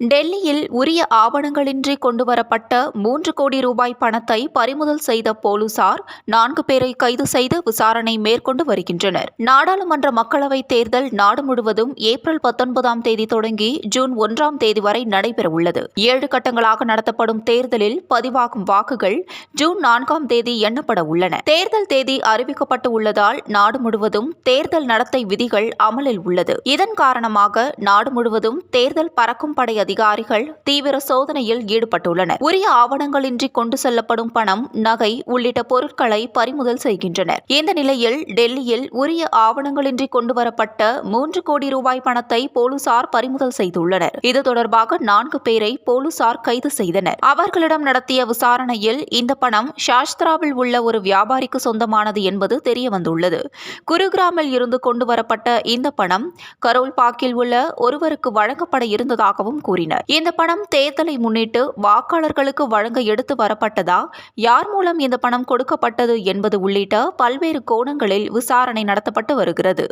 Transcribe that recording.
டெல்லியில் உரிய ஆவணங்களின்றி கொண்டுவரப்பட்ட மூன்று கோடி ரூபாய் பணத்தை பறிமுதல் செய்த போலீசார் நான்கு பேரை கைது செய்து விசாரணை மேற்கொண்டு வருகின்றனர். நாடாளுமன்ற மக்களவைத் தேர்தல் நாடு முழுவதும் ஏப்ரல் பத்தொன்பதாம் தேதி தொடங்கி ஜூன் ஒன்றாம் தேதி வரை நடைபெறவுள்ளது. ஏழு கட்டங்களாக நடத்தப்படும் தேர்தலில் பதிவாகும் வாக்குகள் ஜூன் நான்காம் தேதி எண்ணப்பட உள்ளன. தேர்தல் தேதி அறிவிக்கப்பட்டு உள்ளதால் நாடு முழுவதும் தேர்தல் நடத்தை விதிகள் அமலில் உள்ளது. இதன் காரணமாக நாடு முழுவதும் தேர்தல் பறக்கும் படை அதிகாரிகள் தீவிர சோதனையில் ஈடுபட்டுள்ளனர். உரிய ஆவணங்களின்றி கொண்டு செல்லப்படும் பணம் நகை உள்ளிட்ட பொருட்களை பறிமுதல் செய்கின்றனர். இந்த நிலையில் டெல்லியில் உரிய ஆவணங்களின்றி கொண்டுவரப்பட்ட மூன்று கோடி ரூபாய் பணத்தை போலீசார் பறிமுதல் செய்துள்ளனர். இது தொடர்பாக நான்கு பேரை போலீசார் கைது செய்தனர். அவர்களிடம் நடத்திய விசாரணையில் இந்த பணம் சாஸ்திராவில் உள்ள ஒரு வியாபாரிக்கு சொந்தமானது என்பது தெரியவந்துள்ளது. குருகிராமில் இருந்து கொண்டுவரப்பட்ட இந்த பணம் கரோல் பாக்கில் உள்ள ஒருவருக்கு வழங்கப்பட இருந்ததாகவும் கூறினார் கூறினர். இந்த பணம் தேர்தலை முன்னிட்டு வாக்காளர்களுக்கு வழங்க எடுத்து வரப்பட்டதா? யார் மூலம் இந்த பணம் கொடுக்கப்பட்டது என்பது உள்ளிட்ட பல்வேறு கோணங்களில் விசாரணை நடத்தப்பட்டு வருகிறது.